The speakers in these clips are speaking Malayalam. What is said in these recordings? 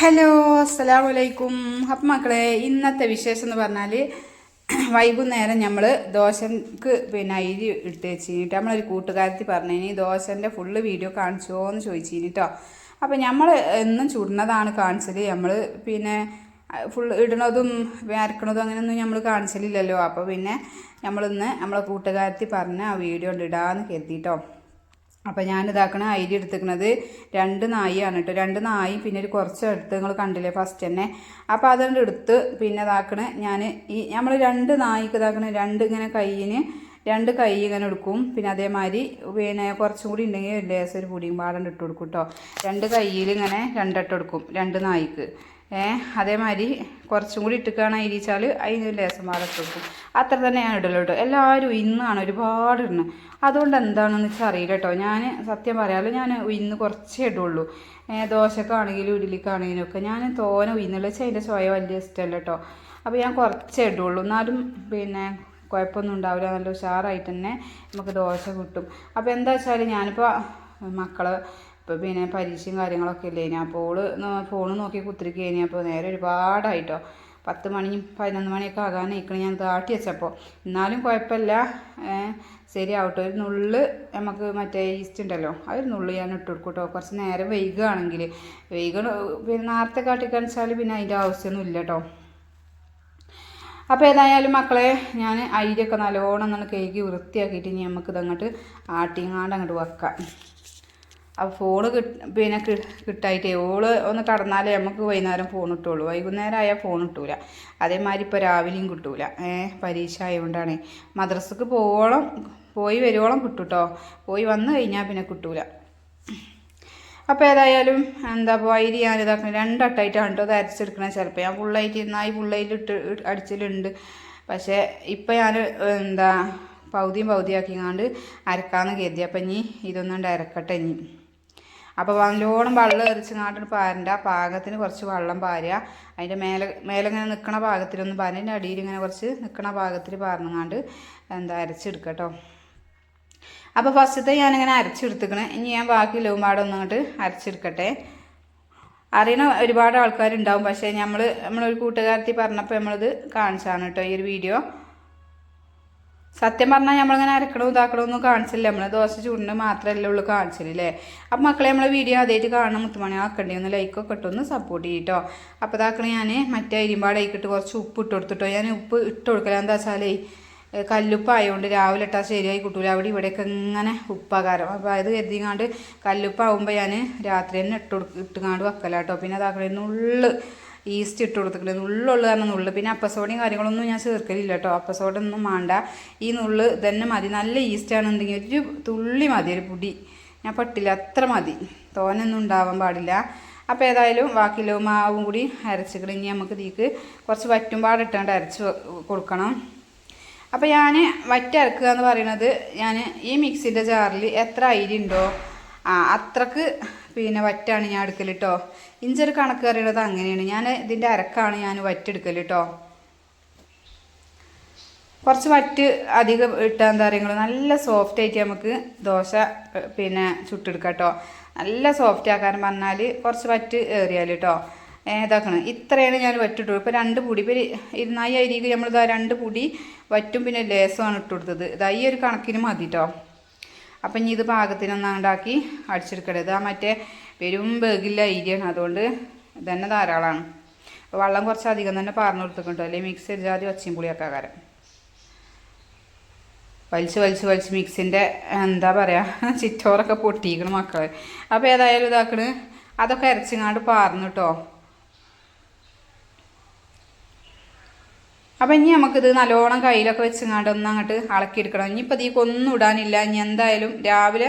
ഹലോ അസ്സലാമു വലൈക്കും അപ്പം മക്കളെ ഇന്നത്തെ വിശേഷം എന്ന് പറഞ്ഞാൽ വൈകുന്നേരം നമ്മൾ ദോശക്ക് പിന്നെ അരി ഇട്ട് വെച്ചിട്ട് നമ്മളൊരു കൂട്ടുകാരത്തി പറഞ്ഞു ഇനി ദോശന്റെ ഫുള്ള് വീഡിയോ കാണിച്ചോ എന്ന് ചോദിച്ചു കഴിഞ്ഞിട്ടോ അപ്പം നമ്മൾ എന്നും ചുടുന്നതാണ് കാണിച്ചത് നമ്മൾ പിന്നെ ഫുൾ ഇടണതും വരക്കണതും അങ്ങനെയൊന്നും നമ്മൾ കാണിച്ചില്ലല്ലോ അപ്പോൾ പിന്നെ നമ്മളിന്ന് നമ്മളെ കൂട്ടുകാരത്തി പറഞ്ഞ ആ വീഡിയോ ഇടാമെന്ന് കരുതിട്ടോ. അപ്പോൾ ഞാനിതാക്കണ അരി എടുത്തിക്കണത് രണ്ട് നായിയാണ് കേട്ടോ. രണ്ട് നായി പിന്നെ ഒരു കുറച്ച് എടുത്ത് നിങ്ങൾ കണ്ടില്ലേ ഫസ്റ്റ് തന്നെ. അപ്പോൾ അതുകൊണ്ട് എടുത്ത് പിന്നെ ഇതാക്കണ ഞാൻ ഈ നമ്മൾ രണ്ട് നായിക്ക് ഇതാക്കണ രണ്ട് ഇങ്ങനെ കയ്യിന് രണ്ട് കൈ ഇങ്ങനെ എടുക്കും. പിന്നെ അതേമാതിരി പിന്നെ കുറച്ചും കൂടി ഉണ്ടെങ്കിൽ ലേസം ഒരു പൊടിയും പാടം ഇട്ട് കൊടുക്കും കേട്ടോ. രണ്ട് കയ്യിൽ ഇങ്ങനെ രണ്ടെട്ടെടുക്കും രണ്ട് നായിക്ക്. അതേമാതിരി കുറച്ചും കൂടി ഇട്ടിക്കാണ് ഇരിച്ചാൽ അതിന് ലേസം കൊടുക്കും അത്ര തന്നെ ഞാൻ ഇടലോ കേട്ടോ. എല്ലാവരും ഇന്നാണ് ഒരുപാട് ഇടുന്നത് അതുകൊണ്ട് എന്താണെന്ന് വെച്ചാൽ അറിയില്ല കേട്ടോ. ഞാൻ സത്യം പറയാമല്ലോ ഞാൻ ഇന്ന് കുറച്ചേ ഇടുള്ളൂ. ദോശക്കാണെങ്കിലും ഇഡ്ഡലിക്കാണെങ്കിലും ഒക്കെ. ഞാൻ തോന ഉയർന്നുള്ള വെച്ചാൽ അതിന്റെ ചോയ വലിയ ഇഷ്ടമല്ല കേട്ടോ. അപ്പോൾ ഞാൻ കുറച്ചേ ഇടുള്ളൂ. എന്നാലും പിന്നെ കുഴപ്പമൊന്നും ഉണ്ടാവില്ല. നല്ല ഉഷാറായിട്ട് തന്നെ നമുക്ക് ദോശ കിട്ടും. അപ്പോൾ എന്താ വെച്ചാൽ ഞാനിപ്പോൾ മക്കളെ ഇപ്പോൾ പിന്നെ പരീക്ഷയും കാര്യങ്ങളൊക്കെ ഇല്ലേ? ഇനി അപ്പോൾ ഓൾ ഫോൺ നോക്കി കുത്തിരിക്കുക കഴിഞ്ഞാൽ അപ്പോൾ നേരെ ഒരുപാടായിട്ടോ. പത്ത് മണിയും പതിനൊന്ന് മണിയൊക്കെ ആകാനായിക്കണ ഞാൻ താട്ടി വെച്ചപ്പോൾ എന്നാലും കുഴപ്പമില്ല. ശരിയാവട്ടെ. ഒരു നുള്ള് നമുക്ക് മറ്റേ ഈസ്റ്റ് ഉണ്ടല്ലോ ആ ഒരു നുള്ള് ഞാൻ ഇട്ട് കൊടുക്കും കുറച്ച് നേരം വൈകുകയാണെങ്കിൽ. വൈകണ പിന്നെ നേരത്തെ കാട്ടിക്കാണിച്ചാൽ പിന്നെ അതിന്റെ ആവശ്യമൊന്നും ഇല്ല കേട്ടോ അപ്പോൾ ഏതായാലും മക്കളെ ഞാൻ അരിയൊക്കെ നല്ലോണം അങ്ങനെ കേക്ക് വൃത്തിയാക്കിയിട്ട് ഇനി നമുക്ക് ഇതങ്ങോട്ട് ആട്ടിങ്ങാണ്ട് അങ്ങോട്ട് വെക്കാം. അപ്പോൾ ഫോണ് കിട്ട് പിന്നെ കിട്ടായിട്ടേ ഓൾ ഒന്ന് കടന്നാലേ നമുക്ക് വൈകുന്നേരം ഫോൺ കിട്ടുള്ളൂ വൈകുന്നേരം ആയാൽ ഫോൺ കിട്ടൂല അതേമാതിരി ഇപ്പോൾ രാവിലെയും കിട്ടൂല. ഏഹ് പരീക്ഷ ആയതുകൊണ്ടാണ് മദ്രസക്ക് പോവോളം പോയി വരുവോളം കിട്ടും കേട്ടോ പോയി വന്നു കഴിഞ്ഞാൽ പിന്നെ കിട്ടൂല. അപ്പോൾ ഏതായാലും എന്താ ഇപ്പോൾ അരി ഞാൻ ഇതാക്കണം. രണ്ടട്ടായിട്ടാണ് കേട്ടോ അത് അരച്ചെടുക്കണത് ചിലപ്പോൾ ഞാൻ ഫുള്ളായിട്ട് ഇന്നായി ഫുള്ളായിട്ട് ഇട്ട് അടിച്ചിലുണ്ട്. പക്ഷേ ഇപ്പം ഞാൻ എന്താ പൗതിയും പൗതിയാക്കിങ്ങാണ്ട് അരക്കാമെന്ന് കരുതി. അപ്പം ഇനി ഇതൊന്നും അരക്കട്ടെ ഇനി. അപ്പോൾ നല്ലോണം വെള്ളം എറിച്ചങ്ങാട്ട് പാരണ്ട. പാകത്തിന് കുറച്ച് വെള്ളം പാരുക അതിന്റെ മേലെ മേലെ ഇങ്ങനെ നിൽക്കണ പാകത്തിലൊന്നും പാരുക അതിന്റെ അടിയിൽ ഇങ്ങനെ കുറച്ച് നിൽക്കണ പാകത്തിൽ പാർന്നങ്ങാണ്ട് എന്താ അരച്ചെടുക്കുക കേട്ടോ അപ്പോൾ ഫസ്റ്റത്തെ ഞാനിങ്ങനെ അരച്ചെടുത്തുക്കണേ. ഇനി ഞാൻ ബാക്കി ലവുമ്പാടെ ഒന്നങ്ങോട്ട് അരച്ചെടുക്കട്ടെ. അറിയണ ഒരുപാട് ആൾക്കാരുണ്ടാവും. പക്ഷേ നമ്മൾ നമ്മളൊരു കൂട്ടുകാരത്തി പറഞ്ഞപ്പോൾ നമ്മളിത് കാണിച്ചാണ് കേട്ടോ ഈ ഒരു വീഡിയോ. സത്യം പറഞ്ഞാൽ നമ്മളിങ്ങനെ അരക്കണോ ഇതാക്കണമൊന്നും കാണിച്ചില്ല. നമ്മൾ ദോശ ചൂടിന് മാത്രമല്ലേ ഉള്ളൂ കാണിച്ചില്ലേ അപ്പം മക്കളെ നമ്മളെ വീഡിയോ ആദ്യമായിട്ട് കാണണം. മുത്തുമണി ആക്കണ്ടേ? ഒന്ന് ലൈക്കൊക്കെ ഇട്ടൊന്ന് സപ്പോർട്ട് ചെയ്യട്ടോ. അപ്പോൾ ഇതാക്കണ ഞാൻ മറ്റേ അരിമ്പാടേക്കിട്ട് കുറച്ച് ഉപ്പ് ഇട്ട് കൊടുത്തിട്ടോ. ഞാൻ ഉപ്പ് ഇട്ട് കൊടുക്കല. എന്താ വെച്ചാലേ കല്ലുപ്പായതുകൊണ്ട് രാവിലെ ഇട്ടാൽ ശരിയായി കിട്ടൂല. അവിടെ ഇവിടെയൊക്കെ ഇങ്ങനെ ഉപ്പാകാരം. അപ്പോൾ അത് കരുതിങ്ങാണ്ട് കല്ലുപ്പാവുമ്പോൾ ഞാൻ രാത്രി തന്നെ ഇട്ട് കൊടു ഇട്ടുങ്ങാണ്ട് വെക്കലാട്ടോ. പിന്നെ അതാക്കണ നുള്ള് ഈസ്റ്റ് ഇട്ട് കൊടുത്തിട്ടുണ്ട്. നുള്ളുള്ളു കാരണം നുള്ളു. പിന്നെ അപ്പസോഡയും കാര്യങ്ങളൊന്നും ഞാൻ ചേർക്കലില്ല കേട്ടോ. അപ്പസോഡൊന്നും വേണ്ട ഈ നുള്ള് തന്നെ മതി. നല്ല ഈസ്റ്റ് ആണെന്നുണ്ടെങ്കിൽ ഒരു തുള്ളി മതി ഒരു പൊടി. ഞാൻ പട്ടില്ല അത്ര മതി. തോനൊന്നും ഉണ്ടാവാൻ പാടില്ല. അപ്പോൾ ഏതായാലും ബാക്കിയുള്ള മാവും കൂടി അരച്ചിട്ട് ഇനി നമുക്ക് ഇതിക്ക് കുറച്ച് വറ്റുംപാടിട്ടാണ്ട് അരച്ച് കൊടുക്കണം. അപ്പോൾ ഞാൻ വറ്റരക്കുക എന്ന് പറയുന്നത് ഞാൻ ഈ മിക്സിന്റെ ജാറിൽ എത്ര അരി ഉണ്ടോ? ആ അത്രയ്ക്ക് പിന്നെ വറ്റാണ് ഞാൻ എടുക്കൽ കേട്ടോ ഇഞ്ചൊരു കണക്ക് അറിയണത് അങ്ങനെയാണ്. ഞാൻ ഇതിന്റെ അരക്കാണ് ഞാൻ വറ്റെടുക്കൽ കേട്ടോ കുറച്ച് വറ്റ് അധികം ഇട്ടാൽ എന്താ പറയുക നല്ല സോഫ്റ്റ് ആയിട്ട് നമുക്ക് ദോശ പിന്നെ ചുട്ടെടുക്കാം കേട്ടോ നല്ല സോഫ്റ്റ് ആക്കാൻ പറഞ്ഞാൽ കുറച്ച് വറ്റ് ഏറിയാൽ കേട്ടോ ഏതാക്കണം ഇത്രയാണ് ഞാൻ വറ്റിട്ടു ഇപ്പോൾ രണ്ട് പൊടി ഇപ്പോൾ ഇരുന്നായി അരിക്ക് നമ്മളിതാ രണ്ട് പൊടി വറ്റും പിന്നെ ലേസമാണ് ഇട്ട് കൊടുത്തത്. ഇതാ ഈ ഒരു കണക്കിന് മതി കേട്ടോ അപ്പം ഇനി ഇത് പാകത്തിനൊന്നാണ്ടാക്കി അടിച്ചെടുക്കരുത് ആ മറ്റേ പെരും ബേഗില്ല അരിയാണ്. അതുകൊണ്ട് ഇതന്നെ ധാരാളമാണ് അപ്പോൾ വെള്ളം കുറച്ച് അധികം തന്നെ പാർന്നു കൊടുത്തിട്ടുണ്ട്. അല്ലെങ്കിൽ മിക്സ് ജാതി ഒച്ചയും പുളിയൊക്കെ കാരം വലിച്ച് വലിച്ച് വലിച്ച് മിക്സിന്റെ എന്താ പറയുക ചിറ്റോറൊക്കെ പൊട്ടിയിരിക്കണം മക്കൾ അപ്പോൾ ഏതായാലും ഇതാക്കണ്. അതൊക്കെ അരച്ചിങ്ങാണ്ട് പാർന്നു കേട്ടോ അപ്പം ഇനി നമുക്കിത് നല്ലോണം കയ്യിലൊക്കെ വെച്ചിങ്ങാണ്ട് ഒന്ന് അങ്ങോട്ട് അളക്കിയെടുക്കണം. ഇനിയിപ്പോൾ ഇതിലേക്ക് കൊന്നും ഇടാനില്ല. ഇനി എന്തായാലും രാവിലെ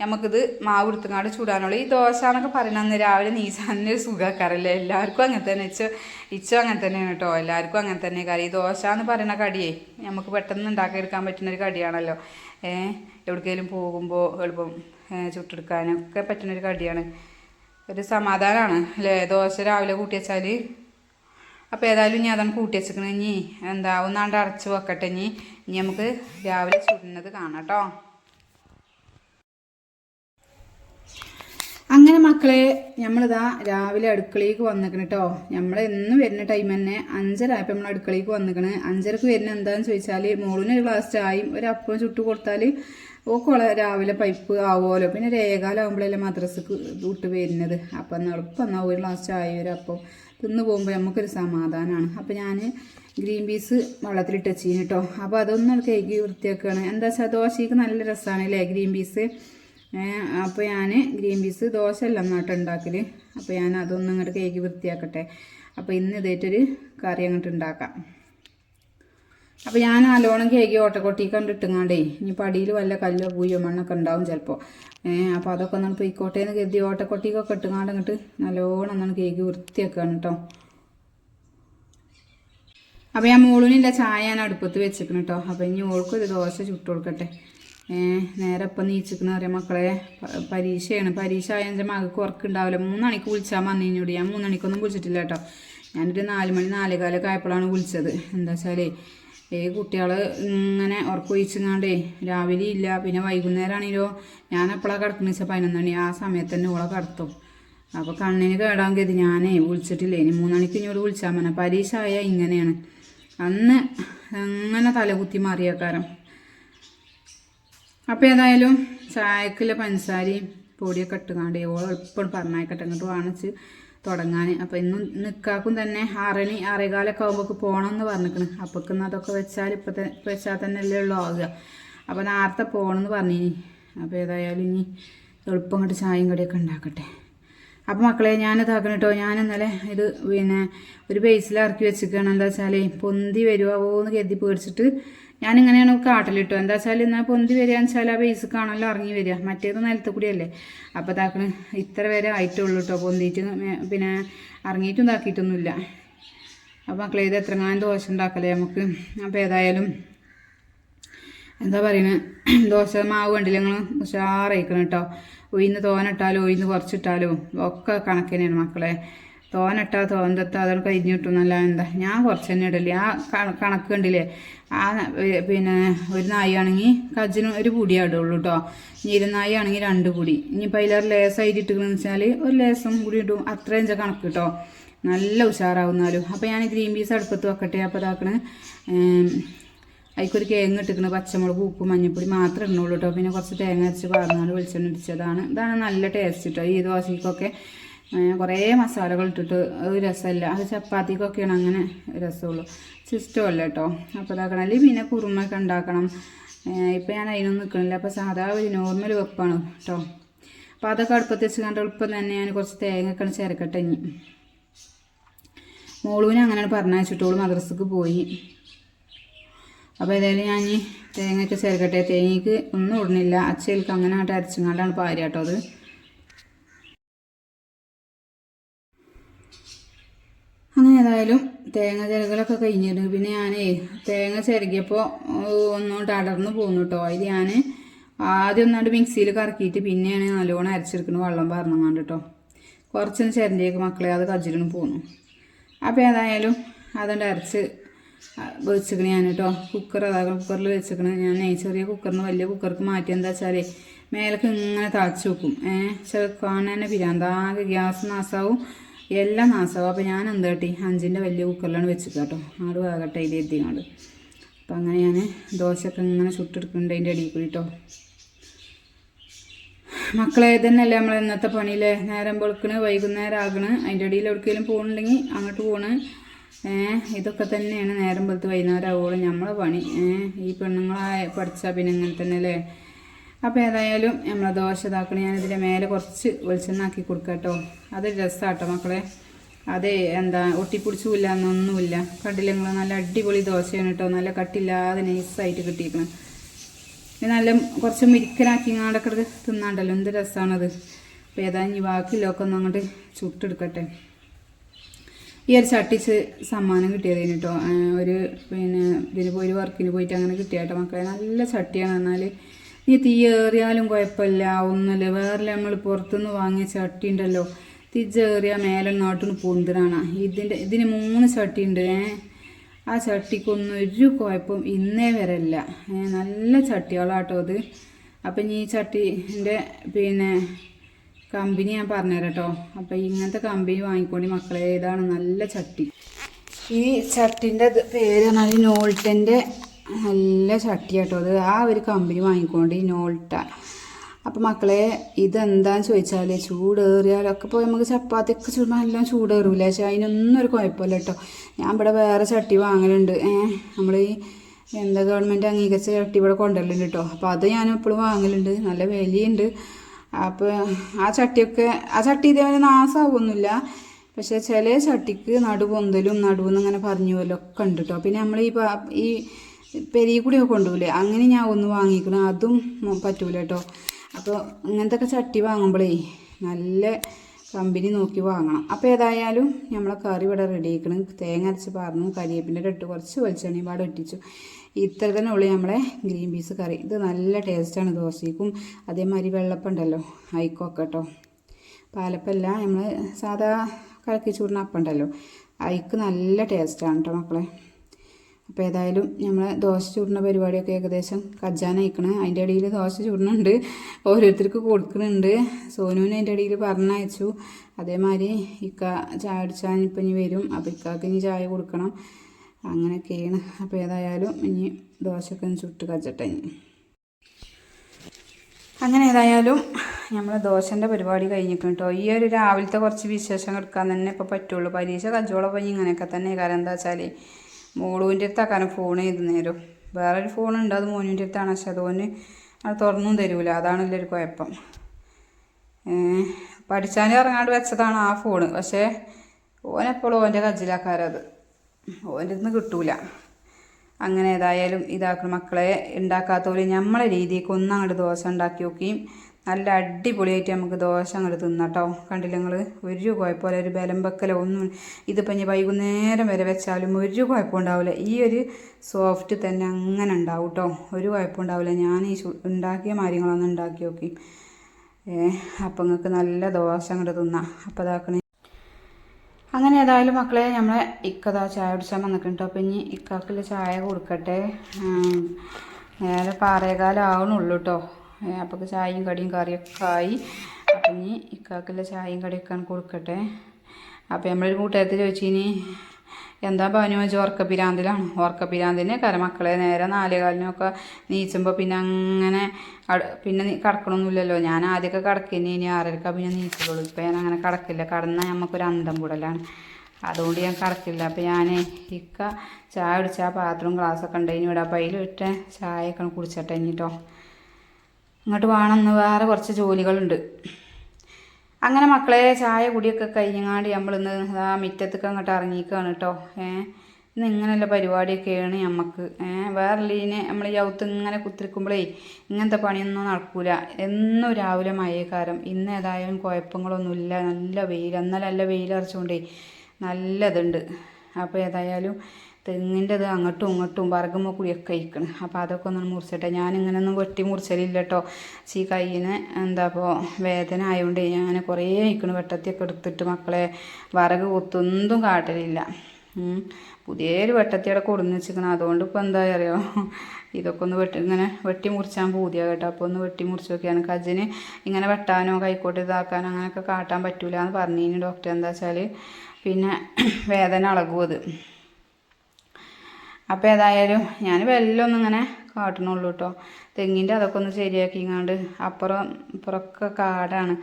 നമുക്കിത് മാവ് എടുത്തങ്ങാട് ചൂടാനുള്ളൂ. ഈ ദോശ എന്നൊക്കെ പറയണമെന്ന് രാവിലെ നീസാനൊരു സുഖക്കാരല്ലേ എല്ലാവർക്കും അങ്ങനെ തന്നെ. ഇച്ച ഇച്ചോ അങ്ങനെ തന്നെയാണ് കേട്ടോ എല്ലാവർക്കും അങ്ങനെ തന്നെ. കറി ഈ ദോശ എന്ന് പറയുന്ന കടിയേ നമുക്ക് പെട്ടെന്ന് ഉണ്ടാക്കിയെടുക്കാൻ പറ്റുന്ന ഒരു കടിയാണല്ലോ. ഏഹ് എവിടേക്കെങ്കിലും പോകുമ്പോൾ എളുപ്പം ചുട്ടെടുക്കാനൊക്കെ പറ്റുന്നൊരു കടിയാണ്. ഒരു സമാധാനമാണ് അല്ലേ? ദോശ രാവിലെ കൂട്ടി വെച്ചാൽ അപ്പോൾ ഏതായാലും ഞാൻ അതാണ് കൂട്ടി വെച്ചിരിക്കുന്നത് ഇനി എന്താ ഒന്നാണ്ട് അടച്ച് വെക്കട്ടെ ഇനി. ഇനി നമുക്ക് രാവിലെ ചുടുന്നത് കാണാം കേട്ടോ അങ്ങനെ മക്കളെ നമ്മളിതാ രാവിലെ അടുക്കളയിലേക്ക് വന്നിക്കണ കേട്ടോ നമ്മൾ എന്നും വരുന്ന ടൈം തന്നെ അഞ്ചരായപ്പോൾ നമ്മൾ അടുക്കളയിലേക്ക് വന്നിക്കണ്. അഞ്ചരക്ക് വരുന്ന എന്താണെന്ന് ചോദിച്ചാൽ മോളിന് ഒരു ഗ്ലാസ് ചായയും ഒരു അപ്പം ചുട്ട് കൊടുത്താൽ ഓക്കോളെ രാവിലെ പൈപ്പ് ആവുമല്ലോ. പിന്നെ രേഖാലാവുമ്പോഴല്ലേ മദ്രസക്ക് വിട്ട് വരുന്നത്. അപ്പം എന്നാൽ എളുപ്പം എന്നാൽ ഒരു ഗ്ലാസ് ചായ ഒരു അപ്പം തിന്ന് പോകുമ്പോൾ നമുക്കൊരു സമാധാനമാണ് അപ്പം ഞാൻ ഗ്രീൻ പീസ് വെള്ളത്തിലിട്ട് വെച്ചിട്ടോ അപ്പോൾ അതൊന്നും കേക്ക് വൃത്തിയാക്കുകയാണ് എന്താ വെച്ചാൽ ദോശയ്ക്ക് നല്ല രസമാണ് അല്ലേ ഗ്രീൻ പീസ് അപ്പോൾ ഞാൻ ഗ്രീൻ പീസ് ദോശ അല്ല അങ്ങോട്ട് ഉണ്ടാക്കൽ അപ്പോൾ ഞാൻ അതൊന്നും ഇങ്ങോട്ട് കേക്ക് വൃത്തിയാക്കട്ടെ. അപ്പോൾ ഇന്ന് ഇതേറ്റൊരു കറി അങ്ങോട്ട് ഉണ്ടാക്കാം. അപ്പോൾ ഞാൻ നല്ലോണം കേക്ക് ഓട്ടക്കൊട്ടി കണ്ടിട്ടുങ്ങാണ്ടേ ഇനി പടിയിൽ വല്ല കല്ലോ പൂയോ മണ്ണൊക്കെ ഉണ്ടാവും ചിലപ്പോൾ അപ്പോൾ അതൊക്കെ ഒന്ന് പൊയ്ക്കോട്ടെ എന്ന് കരുതി ഓട്ടക്കൊട്ടിക്കൊക്കെ ഇട്ടുങ്ങാണ്ട് അങ്ങോട്ട് നല്ലോണം ഒന്നാണ് കേക്ക് വൃത്തിയാക്കുകയാണ് കേട്ടോ അപ്പോൾ ഞാൻ മോളിനില്ല ചായ ഞാൻ അടുപ്പത്ത് വെച്ചേക്കണം കേട്ടോ അപ്പോൾ ഇനി ഓൾക്കൊരു ദോശ ചുട്ട് കൊടുക്കട്ടെ നേരെ ഇപ്പം നീച്ചിക്കുന്ന പറയാം മക്കളെ? പരീക്ഷയാണ്. പരീക്ഷ ആയ മകൾക്ക് ഉറക്കുണ്ടാവില്ല. മൂന്നണിക്ക് വിളിച്ചാൽ വന്നിനോട് ഞാൻ മൂന്നണിക്കൊന്നും വിളിച്ചിട്ടില്ല കേട്ടോ ഞാനൊരു നാല് മണി നാലേകാലൊക്കെ ആയപ്പോഴാണ് വിളിച്ചത്. എന്താ വെച്ചാലേ ഏ കുട്ടികൾ ഇങ്ങനെ ഉറക്കൊഴിച്ചങ്ങാണ്ടേ രാവിലെ ഇല്ല. പിന്നെ വൈകുന്നേരമാണെങ്കിലോ ഞാൻ എപ്പോഴാണ് കിടക്കുന്നത് വെച്ചാൽ പതിനൊന്ന് മണി. ആ സമയത്ത് തന്നെ ഓളെ കിടത്തും. അപ്പോൾ കണ്ണിന് കേടാൻ കരുതി ഞാനേ വിളിച്ചിട്ടില്ലേ? ഇനി മൂന്നണിക്ക് ഇങ്ങോട്ട് വിളിച്ചാൽ മതി പരീക്ഷ ആയാൽ ഇങ്ങനെയാണ്. അന്ന് അങ്ങനെ തലകുത്തി മാറിയ മാറിയേക്കാരം? അപ്പോൾ ഏതായാലും ചായക്കുള്ള പഞ്ചസാരയും പൊടിയൊക്കെ ഇട്ടുകാണ്ട് ഓൾ എപ്പോഴും പറഞ്ഞേക്കട്ടെ എന്നിട്ട് വാങ്ങിച്ച് തുടങ്ങാൻ അപ്പോൾ ഇന്നും നിൽക്കാക്കും തന്നെ ആറണി ആറേകാലൊക്കെ ആകുമ്പോൾ പോകണം എന്ന് പറഞ്ഞിരിക്കണ് അപ്പൊക്കുന്ന അതൊക്കെ വെച്ചാൽ ഇപ്പോഴത്തെ ഇപ്പം വെച്ചാൽ തന്നെ അല്ലേ ഉള്ളൂ ആവുക. അപ്പോൾ നേരത്തെ പോകണമെന്ന് പറഞ്ഞിനി. അപ്പോൾ ഏതായാലും ഇനി എളുപ്പം ഇങ്ങോട്ട് ചായയും കടിയൊക്കെ ഉണ്ടാക്കട്ടെ അപ്പോൾ മക്കളെ ഞാൻ ഇതാക്കണം കേട്ടോ ഞാൻ ഇന്നലെ ഇത് പിന്നെ ഒരു ബേസിൽ ഇറക്കി വെച്ചിരിക്കുകയാണ് എന്താ വെച്ചാൽ പൊന്തി വരുമോ എന്ന് കരുതി പേടിച്ചിട്ട് ഞാനിങ്ങനെയാണ് കാട്ടിലിട്ടോ എന്താ വെച്ചാൽ എന്നാൽ പൊന്തി വരികയെന്ന് വെച്ചാൽ ആ ബേസ് കാണല്ലോ ഇറങ്ങി വരിക. മറ്റേത് നിലത്ത് കൂടിയല്ലേ. അപ്പോൾ താക്കണ് ഇത്ര വരെ ആയിട്ടുള്ളൂ കേട്ടോ പൊന്തിയിട്ട്. പിന്നെ ഇറങ്ങിയിട്ടും ഇതാക്കിയിട്ടൊന്നുമില്ല. അപ്പോൾ മക്കളെ ഇത് എത്രങ്ങാനും ദോശ ഉണ്ടാക്കല്ലേ നമുക്ക്? അപ്പോൾ ഏതായാലും എന്താ പറയുന്നത് ദോശ മാവ് കണ്ടില്ല നിങ്ങൾ ഉഷാറായിക്കണം കേട്ടോ ഒയിന്ന് തോനിട്ടാലോ ഒയിന്ന് കുറച്ചിട്ടാലോ? ഒക്കെ കണക്കിനാണ് മക്കളെ. തോനിട്ടാൽ തോന്നത്താ അതൊക്കെ കഴിഞ്ഞ് കിട്ടും എന്നല്ല എന്താ ഞാൻ കുറച്ച് തന്നെ ഇടല്ലേ ആ കണക്ക് കണ്ടില്ലേ? ആ പിന്നെ ഒരു നായാണെങ്കിൽ കജിന് ഒരു പൊടിയേ ഇടുള്ളൂ കേട്ടോ ഇരുനായി ആണെങ്കിൽ രണ്ട് പൊടി. ഇനിയിപ്പോൾ അതിലൊരു ലേസായിട്ട് ഇട്ടിക്കണമെന്ന് വെച്ചാൽ ഒരു ലേസം കൂടി ഇടും. അത്രയും കണക്ക് കേട്ടോ നല്ല ഉഷാറാവുന്നാലും അപ്പോൾ ഞാൻ ഗ്രീൻ പീസ് അടുപ്പത്ത് വെക്കട്ടെ. അപ്പോൾ ഇതാക്കണ് അതിക്കൊരു കേങ്ങ് ഇട്ടിക്കണ് പച്ചമുളക് ഉപ്പ് മഞ്ഞപ്പൊടി മാത്രമേ ഇടുന്നുള്ളൂ കേട്ടോ പിന്നെ കുറച്ച് തേങ്ങ അരച്ച് പാർന്നാണ് വെളിച്ചെണ്ണ ഇടിച്ചതാണ്. ഇതാണ് നല്ല ടേസ്റ്റ് കേട്ടോ ഈ ദോശയ്ക്കൊക്കെ. ഏഹ് കുറേ മസാലകൾ ഇട്ടിട്ട് അത് രസമല്ല. അത് ചപ്പാത്തിക്കൊക്കെയാണ് അങ്ങനെ രസമുള്ളൂ. ഇഷ്ടമല്ല കേട്ടോ. അപ്പോൾ ഇതാക്കണം. അല്ലെങ്കിൽ പിന്നെ കുറുമൊക്കെ ഉണ്ടാക്കണം. ഇപ്പം ഞാൻ അതിനൊന്നും നിൽക്കണില്ല. അപ്പോൾ സാധാ ഒരു നോർമൽ വെപ്പാണ് കേട്ടോ. അപ്പോൾ അതൊക്കെ അടുപ്പത്ത് വെച്ച് കണ്ട് എളുപ്പം തന്നെ ഞാൻ കുറച്ച് തേങ്ങയൊക്കെ ചേർക്കട്ടെ ഇനി. മോളൂനെ അങ്ങനെ പറഞ്ഞയച്ചിട്ടോളൂ മദ്രസക്ക് പോയി. അപ്പോൾ ഏതായാലും ഞാൻ തേങ്ങയൊക്കെ ചേർക്കട്ടെ തേങ്ങയ്ക്ക് ഒന്നും ഇടുന്നില്ല. അച്ചയിൽക്ക് അങ്ങനെ അങ്ങോട്ട് അരച്ചങ്ങാണ്ടാണ് പാരി കേട്ടോ അത് അങ്ങനെ ഏതായാലും തേങ്ങ ചിരകലൊക്കെ കഴിഞ്ഞിട്ട് പിന്നെ ഞാൻ തേങ്ങ ചിരകിയപ്പോൾ ഒന്നുകൊണ്ട് അടർന്നു പോന്നു കേട്ടോ അതിൽ ഞാൻ ആദ്യം ഒന്നാണ്ട് മിക്സിയിൽ കറക്കിയിട്ട് പിന്നെയാണ് നല്ലോണം അരച്ചെടുക്കുന്നത് വെള്ളം പറഞ്ഞങ്ങാണ്ട് കേട്ടോ കുറച്ചൊന്ന് ചിരണ്ടിയേക്ക് മക്കളെ അത് കഴിച്ചിരുന്നു പോന്നു. അപ്പോൾ ഏതായാലും അതുകൊണ്ട് അരച്ച് വെച്ചിക്കണ ഞാൻ കേട്ടോ കുക്കർ അതാ കുക്കറിൽ വെച്ചിക്കണ ഞാൻ ചെറിയ കുക്കറിന് വലിയ കുക്കർക്ക് മാറ്റി എന്താ വെച്ചാൽ മേലേക്ക് ഇങ്ങനെ തളച്ച് വെക്കും. ഏഹ് ചെറുക്കാൻ തന്നെ പിരാന്താകെ ഗ്യാസ് നാസാവും. എല്ലാം നാസാവും അപ്പോൾ ഞാൻ എന്താ കേട്ടി? അഞ്ചിന്റെ വലിയ കുക്കറിലാണ് വെച്ചത് കേട്ടോ. ആട് വേകട്ടെ അതിൽ കൊണ്ട് അപ്പം അങ്ങനെ ഞാൻ ദോശയൊക്കെ ഇങ്ങനെ ചുട്ടെടുക്കുന്നുണ്ട് അതിന്റെ അടിയിൽ കൂടി കേട്ടോ മക്കളെ തന്നെയല്ലേ നമ്മൾ ഇന്നത്തെ പണിയിലെ? നേരം പൊളുക്കണ് വൈകുന്നേരം ആകണ്. അതിന്റെ ഇടയിൽ എവിടേക്കെങ്കിലും പോകണമെങ്കിൽ അങ്ങോട്ട് ഏഹ് ഇതൊക്കെ തന്നെയാണ് നേരം പൊളുത്ത് വൈകുന്നേരം ആവുകയുള്ളൂ നമ്മളെ പണി. ഏഹ് ഈ പെണ്ണുങ്ങളായ പഠിച്ചാൽ പിന്നെ അങ്ങനെ തന്നെ അല്ലേ അപ്പോൾ ഏതായാലും നമ്മളെ ദോശ ഇതാക്കണേ. ഞാനിതിന്റെ മേലെ കുറച്ച് വെളിച്ചെണ്ണ ആക്കി കൊടുക്കാം കേട്ടോ. അത് രസമാട്ടോ മക്കളെ. അത് എന്താ ഒട്ടിപ്പിടിച്ചുമില്ല എന്നൊന്നുമില്ല. കണ്ടില്ല നിങ്ങൾ നല്ല അടിപൊളി ദോശയാണ് കേട്ടോ. നല്ല കട്ടില്ലാതെ നൈസായിട്ട് കിട്ടിയിരിക്കണം. നല്ല കുറച്ച് മിരിക്കലാക്കി ഇങ്ങാണ്ടൊക്കെ തിന്നാണ്ടല്ലോ. എന്ത് രസമാണത് അപ്പോൾ ഏതായാലും ഈ ബാക്കിയുള്ളതൊക്കെ ഒന്ന് അങ്ങോട്ട് ചുട്ടെടുക്കട്ടെ. ഈ ഒരു ചട്ടിച്ച് സമ്മാനം കിട്ടിയതിന് കേട്ടോ. ഒരു പിന്നെ ഇതിന് പോയി വർക്കിന് പോയിട്ട് അങ്ങനെ കിട്ടിയ കേട്ടോ മക്കളെ. നല്ല ചട്ടിയാണ്. എന്നാൽ ഈ തീ ഏറിയാലും കുഴപ്പമില്ല. ഒന്നുമില്ല. വേറെ നമ്മൾ പുറത്തുനിന്ന് വാങ്ങിയ ചട്ടി ഉണ്ടല്ലോ. തിജേറിയ മേലെ നാട്ടിന് പൂന്തിരാണ് ഇതിന്റെ ഇതിന് മൂന്ന് ചട്ടി ഉണ്ട്. ആ ചട്ടിക്കൊന്നും ഒരു കുഴപ്പം ഇന്നേ വരല്ല. ഏ, നല്ല ചട്ടികളാട്ടോ അത്. അപ്പം ഈ ചട്ടീന്റെ പിന്നെ കമ്പനി ഞാൻ പറഞ്ഞുതരാം കേട്ടോ അപ്പം ഇങ്ങനത്തെ കമ്പനി വാങ്ങിക്കൊണ്ട് മക്കളെ ഇതാണ് നല്ല ചട്ടി. ഈ ചട്ടിന്റെ പേര് പറഞ്ഞാൽ നോൾട്ടന്റെ നല്ല ചട്ടി കേട്ടോ അത് ആ ഒരു കമ്പനി വാങ്ങിക്കൊണ്ട് നോൾട്ട. അപ്പോൾ മക്കളെ ഇതെന്താന്ന് ചോദിച്ചാൽ ചൂടേറിയാലൊക്കെ പോയി നമുക്ക് ചപ്പാത്തിയൊക്കെ ചൂടുമ്പോൾ എല്ലാം ചൂടേറില്ല പക്ഷേ അതിനൊന്നും ഒരു കുഴപ്പമില്ല കേട്ടോ ഞാൻ ഇവിടെ വേറെ ചട്ടി വാങ്ങലുണ്ട്. ഏഹ് നമ്മൾ ഈ എന്താ ഗവൺമെന്റ് അംഗീകരിച്ച ചട്ടി ഇവിടെ കൊണ്ടുവരലുണ്ട് കേട്ടോ അപ്പോൾ അത് ഞാൻ എപ്പോഴും വാങ്ങലുണ്ട്. നല്ല വിലയുണ്ട്. അപ്പോൾ ആ ചട്ടിയൊക്കെ ആ ചട്ടി ഇതേപോലെ നാശമാവൊന്നുമില്ല പക്ഷേ ചില ചട്ടിക്ക് നടുപൊന്തലും നടുവെന്ന് ഇങ്ങനെ പറഞ്ഞു പോലൊക്കെ ഉണ്ട് കേട്ടോ പിന്നെ നമ്മൾ ഈ ഈ പെരിയ കൂടി കൊണ്ടുപോകില്ലേ അങ്ങനെ ഞാൻ ഒന്ന് വാങ്ങിക്കണം. അതും പറ്റൂല കേട്ടോ അപ്പോൾ ഇങ്ങനത്തെ ഒക്കെ ചട്ടി വാങ്ങുമ്പോഴേ നല്ല കമ്പനി നോക്കി വാങ്ങണം. അപ്പോൾ ഏതായാലും നമ്മളെ കറി ഇവിടെ റെഡി ആക്കണം തേങ്ങ അരച്ച് പറഞ്ഞു കരിയേപ്പിന്റെ ഇട്ട് കുറച്ച് വെളിച്ചെണ്ണയും പാടെ ഇട്ടിച്ചു. ഇത്ര തന്നെ ഉള്ളു നമ്മളെ ഗ്രീൻ പീസ് കറി. ഇത് നല്ല ടേസ്റ്റാണ് ദോശയ്ക്കും. അതേമാതിരി വെള്ളപ്പം ഉണ്ടല്ലോ അയിക്കൊക്കെ കേട്ടോ പാലപ്പല്ല നമ്മൾ സാധാ കലക്കി ചൂടുന്ന അപ്പം ഉണ്ടല്ലോ. അയിക്ക് നല്ല ടേസ്റ്റാണ് കേട്ടോ മക്കളെ. അപ്പോൾ ഏതായാലും നമ്മൾ ദോശ ചൂടുന്ന പരിപാടിയൊക്കെ ഏകദേശം കജ്ജാനയക്കണം. അതിന്റെ ഇടയിൽ ദോശ ചൂടുന്നുണ്ട്. ഓരോരുത്തർക്ക് കൊടുക്കുന്നുണ്ട്. സോനുവിന് അതിന്റെ ഇടയിൽ പറഞ്ഞയച്ചു. അതേമാതിരി ഇക്ക ചായ അടിച്ചാൽ ഇപ്പം ഇനി വരും. അപ്പോൾ ഇക്കാക്ക് ഇനി ചായ കൊടുക്കണം. അങ്ങനെയൊക്കെയാണ്. അപ്പോൾ ഏതായാലും ഇനി ദോശയൊക്കെ ഒന്ന് ചുട്ട് കജ്ജട്ടെ ഇനി. അങ്ങനെ ഏതായാലും നമ്മൾ ദോശന്റെ പരിപാടി കഴിഞ്ഞിരിക്കും കേട്ടോ. ഈ ഒരു രാവിലത്തെ കുറച്ച് വിശേഷം എടുക്കാൻ തന്നെ ഇപ്പോൾ പറ്റുള്ളൂ. പരീക്ഷ പോയി ഇങ്ങനെയൊക്കെ തന്നെ കാരണം എന്താ വെച്ചാൽ മോളുവിന്റെ അടുത്താക്കാനും ഫോൺ ചെയ്ത് നേരം. വേറൊരു ഫോണുണ്ട് അത് മോനുവിന്റെ അടുത്താണ്. പക്ഷെ അതോന് അത് തുറന്നും തരൂല. അതാണല്ലോ ഒരു കുഴപ്പം. പഠിച്ചാൻ ഇറങ്ങാണ്ട് വെച്ചതാണ് ആ ഫോണ് പക്ഷേ ഓനെപ്പോഴും ഓന്റെ കജ്ജിലാക്കാരത് ഓന്റെ നിന്ന് കിട്ടൂല. അങ്ങനെ ഏതായാലും ഇതാക്കണം. മക്കളെ ഉണ്ടാക്കാത്തവരെ നമ്മളെ രീതിക്ക് ഒന്നങ്ങോട്ട് ദോശ ഉണ്ടാക്കി നോക്കുകയും നല്ല അടിപൊളിയായിട്ട് നമുക്ക് ദോശ അങ്ങോട്ട് തിന്നട്ടോ. കണ്ടില്ല നിങ്ങൾ ഒരു കുഴപ്പമില്ല. ഒരു ബലം വെക്കലോ ഒന്നും ഇതിപ്പോൾ ഇനി വൈകുന്നേരം വരെ വെച്ചാലും ഒരു കുഴപ്പം ഉണ്ടാവില്ല ഈ ഒരു സോഫ്റ്റ് തന്നെ അങ്ങനെ ഉണ്ടാവും കേട്ടോ ഒരു കുഴപ്പം ഉണ്ടാവില്ല ഞാൻ ഈ ഉണ്ടാക്കിയ കാര്യങ്ങളൊന്നും ഉണ്ടാക്കി നോക്കി. അപ്പം നിങ്ങൾക്ക് നല്ല ദോശ അങ്ങോട്ട് തിന്നാം. അപ്പോൾ ഇതാക്കണേ അങ്ങനെ ഏതായാലും മക്കളെ നമ്മളെ ഇക്കതാ ചായ കുടിച്ചാൽ വന്നിട്ടുണ്ട്. അപ്പം ഇനി ഇക്കാക്കിൽ ചായ കൊടുക്കട്ടെ. നേരെ പാറേകാലാവണുള്ളൂ കേട്ടോ അപ്പോൾ ചായയും കടിയും കറിയൊക്കെ ആയി. അപ്പം ഇനി ഇക്കാക്കെല്ലാം ചായയും കടിയൊക്കെ കൊടുക്കട്ടെ. അപ്പോൾ നമ്മളൊരു കൂട്ടുകാരത്തിൽ ചോദിച്ചിനി എന്താ ഭാനു വെച്ച് ഉറക്കപ്പിരാന്തിലാണ്. ഉറക്കപ്പിരാന്തിനെ കരമക്കളെ നേരെ നാലേകാലിനൊക്കെ നീച്ചുമ്പോൾ പിന്നെ അങ്ങനെ പിന്നെ കിടക്കണമൊന്നുമില്ലല്ലോ ഞാൻ ആദ്യമൊക്കെ കിടക്കുന്നേ ഇനി ആറരക്ക പിന്നെ നീച്ചുള്ളൂ ഇപ്പം ഞാൻ അങ്ങനെ കിടക്കില്ല. കിടന്നാൽ നമുക്കൊരു അന്തം കൂടലാണ് അതുകൊണ്ട് ഞാൻ കിടക്കില്ല. അപ്പം ഞാൻ ഇക്ക ചായ കുടിച്ചാൽ പാത്രവും ഗ്ലാസ്സൊക്കെ ഉണ്ടെങ്കിൽ ഇവിടെ. അപ്പം അതിലിട്ട് ചായയൊക്കെ ഇനി ഇനിട്ടോ ഇങ്ങോട്ട് വേണമെന്ന് വേറെ കുറച്ച് ജോലികളുണ്ട്. അങ്ങനെ മക്കളെ ചായ കുടിയൊക്കെ കഴിഞ്ഞങ്ങാണ്ട് നമ്മളിന്ന് ആ മുറ്റത്തൊക്കെ അങ്ങോട്ട് ഇറങ്ങിക്കാണ് കേട്ടോ ഏഹ് ഇന്ന് ഇങ്ങനെയുള്ള പരിപാടിയൊക്കെയാണ് നമുക്ക് വേറെ ലീനെ നമ്മൾ യൗത്ത് ഇങ്ങനെ കുത്തിരിക്കുമ്പോഴേ ഇങ്ങനത്തെ പണിയൊന്നും നടക്കൂല. എന്നും രാവിലെ മഴയക്കാരം. ഇന്ന് ഏതായാലും കുഴപ്പങ്ങളൊന്നുമില്ല നല്ല വെയിൽ എന്നാൽ നല്ല വെയിലറച്ചുകൊണ്ടേ നല്ലതുണ്ട് അപ്പോൾ ഏതായാലും തെങ്ങിന്റെത് അങ്ങോട്ടും ഇങ്ങോട്ടും വറകുമ്പോൾ കൂടിയൊക്കെ ഇരിക്കണം അപ്പോൾ അതൊക്കെ ഒന്ന് മുറിച്ചിട്ടെ. ഞാനിങ്ങനൊന്നും വെട്ടി മുറിച്ചലില്ല കേട്ടോ ഈ കയ്യിന് എന്താ ഇപ്പോൾ വേദന ആയതുകൊണ്ട് ഞാൻ കുറേ ഇരിക്കണം വെട്ടത്തിയൊക്കെ എടുത്തിട്ട് മക്കളെ വറക് കൊത്തൊന്നും കാട്ടലില്ല. പുതിയൊരു വെട്ടത്തിയുടെ കൊടുന്ന് വെച്ചിരിക്കണം. അതുകൊണ്ട് ഇപ്പോൾ എന്താ അറിയോ? ഇതൊക്കെ ഒന്ന് വെട്ടി ഇങ്ങനെ വെട്ടി മുറിച്ചാൻ പൂതിയാ കേട്ടോ. അപ്പോൾ ഒന്ന് വെട്ടി മുറിച്ച് നോക്കിയാണ്. കജിന് ഇങ്ങനെ വെട്ടാനോ കൈക്കോട്ട് ഇതാക്കാനോ അങ്ങനെയൊക്കെ കാട്ടാൻ പറ്റൂല എന്ന് പറഞ്ഞു ഡോക്ടർ. എന്താ വെച്ചാൽ പിന്നെ വേദന ഇളകും അപ്പോൾ ഏതായാലും ഞാൻ വെല്ലൊന്നും ഇങ്ങനെ കാട്ടണുള്ളൂ കേട്ടോ തെങ്ങിന്റെ അതൊക്കെ ഒന്ന് ശരിയാക്കിങ്ങാണ്ട് അപ്പുറം ഇപ്പുറമൊക്കെ കാടാണ്.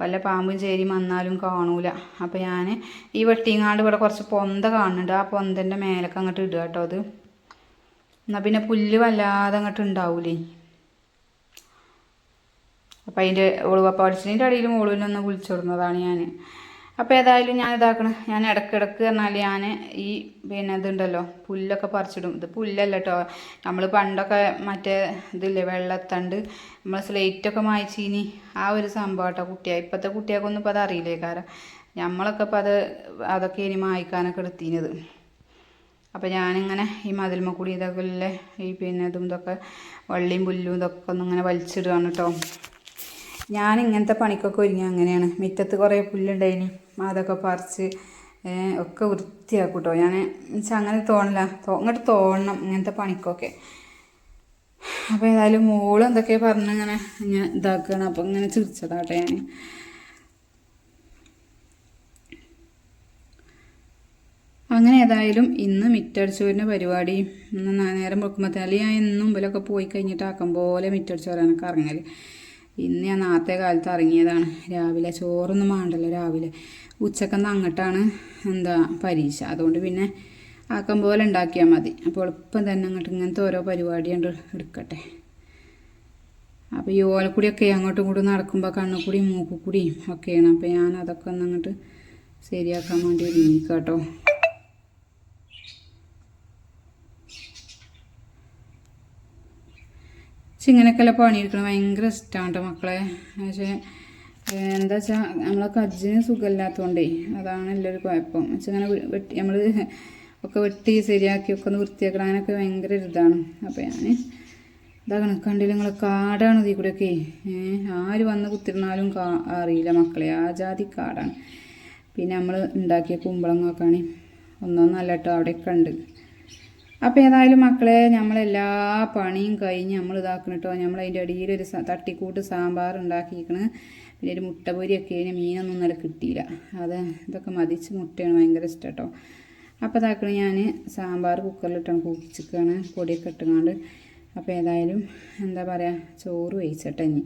വല്ല പാമ്പും ചേരി വന്നാലും കാണൂല. അപ്പോൾ ഞാൻ ഈ വെട്ടിങ്ങാണ്ട് ഇവിടെ കുറച്ച് പൊന്ത കാണുന്നുണ്ട്. ആ പൊന്തന്റെ മേലൊക്കെ അങ്ങോട്ട് ഇടുക കേട്ടോ അത്. എന്നാൽ പിന്നെ പുല്ല് വല്ലാതെ അങ്ങോട്ട് ഉണ്ടാവൂലേ. അപ്പം അതിന്റെ ഒളിവപ്പാടിച്ചിന്റെ അടിയിൽ അടിയിൽ മോളുവിനൊന്ന് കുളിച്ചിടുന്നതാണ് ഞാൻ അപ്പോൾ ഏതായാലും ഞാൻ ഇതാക്കണം. ഞാൻ ഇടക്കിടക്ക് പറഞ്ഞാൽ ഞാൻ ഈ പിന്നെ ഇതുണ്ടല്ലോ പുല്ലൊക്കെ പറിച്ചിടും. ഇത് പുല്ലല്ല കേട്ടോ നമ്മൾ പണ്ടൊക്കെ മറ്റേ ഇതില്ലേ വെള്ളത്തണ്ട് നമ്മൾ സ്ലേറ്റൊക്കെ മായ്ച്ചീനി. ആ ഒരു സംഭവം കേട്ടോ കുട്ടിയാ. ഇപ്പോഴത്തെ കുട്ടികൾക്കൊന്നും ഇപ്പോൾ അത് അറിയില്ലേ കാരണം നമ്മളൊക്കെ ഇപ്പോൾ അത് അതൊക്കെ ഇനി മായ്ക്കാനൊക്കെ എടുത്തിനത്. അപ്പോൾ ഞാനിങ്ങനെ ഈ മതിൽമ കൂടി ഇതൊക്കെ ഈ പിന്നെ ഇതും ഇതൊക്കെ വള്ളിയും പുല്ലും ഇതൊക്കെ ഒന്ന് ഇങ്ങനെ വലിച്ചിടുകയാണ് കേട്ടോ ഞാൻ ഇങ്ങനത്തെ പണിക്കൊക്കെ ഒരുങ്ങി അങ്ങനെയാണ്. മുറ്റത്ത് കുറേ പുല്ലുണ്ടായിനി. അതൊക്കെ പറിച്ച് ഒക്കെ വൃത്തിയാക്കും കേട്ടോ ഞാൻ വെച്ചാൽ അങ്ങനെ തോന്നില്ല അങ്ങോട്ട് തോന്നണം ഇങ്ങനത്തെ പണിക്കൊക്കെ. അപ്പോൾ ഏതായാലും മോൾ എന്തൊക്കെ പറഞ്ഞ് ഇങ്ങനെ ഇങ്ങനെ ഇതാക്കണം. അപ്പം ഇങ്ങനെ ചിരിച്ചതാട്ടെ ഞാൻ അങ്ങനെ ഏതായാലും ഇന്ന് മിറ്റടിച്ചോരിന്റെ പരിപാടി. നേരം വെക്കുമ്പോൾ അല്ലെങ്കിൽ ഞാൻ ഇന്നും ഇവലൊക്കെ പോയി കഴിഞ്ഞിട്ട് ആക്കും പോലെ മിറ്റടിച്ചോരാണ് കറങ്ങൽ ഇന്ന് ഞാൻ നാളത്തെ കാലത്ത് ഇറങ്ങിയതാണ്. രാവിലെ ചോറൊന്നും വേണ്ടല്ലോ രാവിലെ. ഉച്ചക്കെന്ന് അങ്ങോട്ടാണ് എന്താ പരീക്ഷ. അതുകൊണ്ട് പിന്നെ ആക്കം പോലെ ഉണ്ടാക്കിയാൽ മതി. അപ്പോൾ എളുപ്പം തന്നെ അങ്ങോട്ട് ഇങ്ങനത്തെ ഓരോ പരിപാടി ഉണ്ട് എടുക്കട്ടെ. അപ്പോൾ ഈ ഓലക്കൂടിയൊക്കെ അങ്ങോട്ടും ഇങ്ങോട്ടും നടക്കുമ്പോൾ കണ്ണുകൂടിയും മൂക്കുകൂടിയും ഒക്കെയാണ്. അപ്പോൾ ഞാൻ അതൊക്കെ ഒന്ന് അങ്ങോട്ട് ശരിയാക്കാൻ വേണ്ടി ഒരുങ്ങിക്കാം പക്ഷെ ഇങ്ങനെയൊക്കെയല്ല പണിയെടുക്കണം? ഭയങ്കര ഇഷ്ടമാണ് മക്കളെ. പക്ഷേ എന്താ വെച്ചാൽ നമ്മളെ കജ്ജിന് സുഖമില്ലാത്തതുകൊണ്ടേ അതാണ് എല്ലാവരും കുഴപ്പം. വെച്ചാൽ ഇങ്ങനെ വെട്ടി നമ്മൾ ഒക്കെ വെട്ടി ശരിയാക്കി ഒക്കെ ഒന്ന് വൃത്തിയാക്കണം. അങ്ങനെയൊക്കെ ഭയങ്കര ഇതാണ്. അപ്പോൾ ഞാൻ ഇതാകണം. കണ്ടില്ല നിങ്ങൾ കാടാണ് ഇതിൽ കൂടെയൊക്കെ? ഒക്കെ ആര് വന്ന് കുത്തിരുന്നാലും കാ അറിയില്ല മക്കളെ. ആ ജാതി കാടാണ്. പിന്നെ നമ്മൾ ഉണ്ടാക്കിയ കുമ്പളങ്ങൊക്കെയാണ് ഒന്നൊന്നല്ല കേട്ടോ അവിടെയൊക്കെ ഉണ്ട്. അപ്പോൾ ഏതായാലും മക്കളെ നമ്മളെല്ലാ പണിയും കഴിഞ്ഞ് നമ്മൾ ഇതാക്കണം കേട്ടോ നമ്മൾ അതിന്റെ ഇടയിൽ ഒരു തട്ടിക്കൂട്ട് സാമ്പാർ ഉണ്ടാക്കിയിരിക്കണ് പിന്നെ ഒരു മുട്ട പൊരിയൊക്കെ മീനൊന്നും ഇന്നലെ കിട്ടിയില്ല. അത് ഇതൊക്കെ മതിച്ച് മുട്ടയാണ് ഭയങ്കര ഇഷ്ടം കേട്ടോ അപ്പോൾ ഇതാക്കണ ഞാൻ സാമ്പാർ കുക്കറിലിട്ടാണ് കൂക്കിച്ചിക്കാണ് പൊടിയൊക്കെ ഇട്ടുകൊണ്ട് അപ്പോൾ ഏതായാലും എന്താ പറയുക ചോറ് വേവിച്ചട്ടെ ഇനി.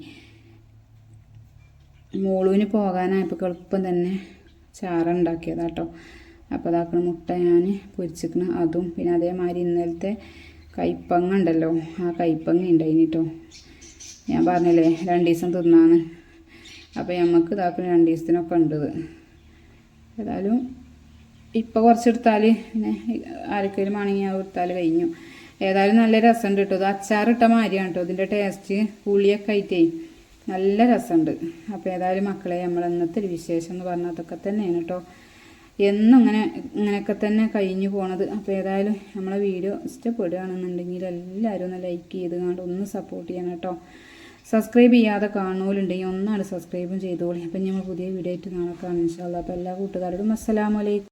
മോളുവിന് പോകാനായപ്പോൾ എളുപ്പം തന്നെ ചാറുണ്ടാക്കിയതാട്ടോ അപ്പോൾ അതാക്കണ മുട്ട ഞാൻ പൊരിച്ചിക്കണ അതും പിന്നെ അതേമാതിരി ഇന്നലത്തെ കൈപ്പങ്ങ ഉണ്ടല്ലോ ആ കൈപ്പങ്ങ ഉണ്ടായിന് കേട്ടോ ഞാൻ പറഞ്ഞില്ലേ രണ്ട് ദിവസം തിന്നാന്ന്. അപ്പോൾ നമുക്ക് ഇതാക്കണ രണ്ട് ദിവസത്തിനൊക്കെ ഉണ്ട് ഇത്. ഏതായാലും ഇപ്പോൾ കുറച്ചെടുത്താൽ പിന്നെ ആരൊക്കെയും ആണെങ്കിൽ അത് എടുത്താൽ കഴിഞ്ഞു. ഏതായാലും നല്ല രസമുണ്ട് കേട്ടോ ഇത് അച്ചാറിട്ട മാതിരിയാണ് കേട്ടോ ഇതിന്റെ ടേസ്റ്റ് പുളിയൊക്കെ ആയിട്ടേ നല്ല രസമുണ്ട്. അപ്പോൾ ഏതായാലും മക്കളെ നമ്മൾ ഇന്നത്തെ ഒരു വിശേഷം എന്ന് പറഞ്ഞാൽ അതൊക്കെ തന്നെയാണ് കേട്ടോ എന്നും ഇങ്ങനെ ഇങ്ങനെയൊക്കെ തന്നെ കഴിഞ്ഞു പോണത്. അപ്പോൾ ഏതായാലും നമ്മളെ വീഡിയോ ഇഷ്ടപ്പെടുകയാണെന്നുണ്ടെങ്കിൽ എല്ലാവരും ഒന്ന് ലൈക്ക് ചെയ്ത് കണ്ട് ഒന്ന് സപ്പോർട്ട് ചെയ്യണം കേട്ടോ. സബ്സ്ക്രൈബ് ചെയ്യാതെ കാണുന്നവരുണ്ടെങ്കിൽ ഒന്നാണ് സബ്സ്ക്രൈബും ചെയ്തോളി. അപ്പം നമ്മൾ പുതിയ വീഡിയോ ആയിട്ട് നാളെ കാണാം ഇൻഷാല്ല അപ്പോൾ എല്ലാ കൂട്ടുകാരോടും അസ്സലാമലൈക്കും